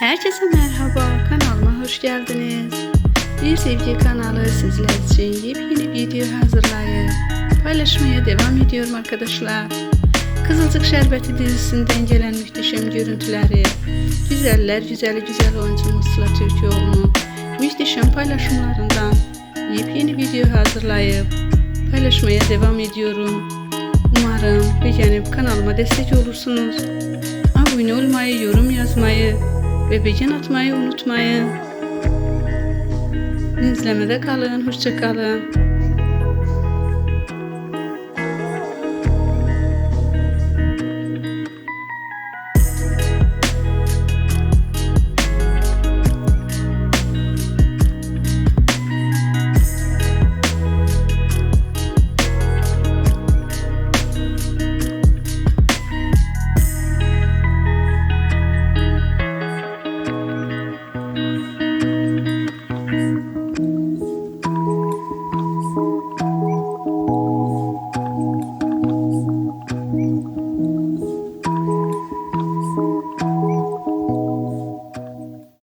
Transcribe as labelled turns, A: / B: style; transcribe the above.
A: Herkese merhaba, kanalıma hoş geldiniz. Bir sevgi kanalı sizler için yepyeni video hazırlayıp paylaşmaya devam ediyorum arkadaşlar. Kızılcık Şerbeti dizisinden gelen muhteşem görüntüleri, güzeller güzeli güzel oyuncumuz Sıla Türkoğlu'nun muhteşem paylaşımlarından yepyeni video hazırlayıp paylaşmaya devam ediyorum. Umarım beğenip kanalıma destek olursunuz. Abone olmayı, yorum yazmayı ve beğen atmayı unutmayın. İzlemede kalın, hoşça kalın.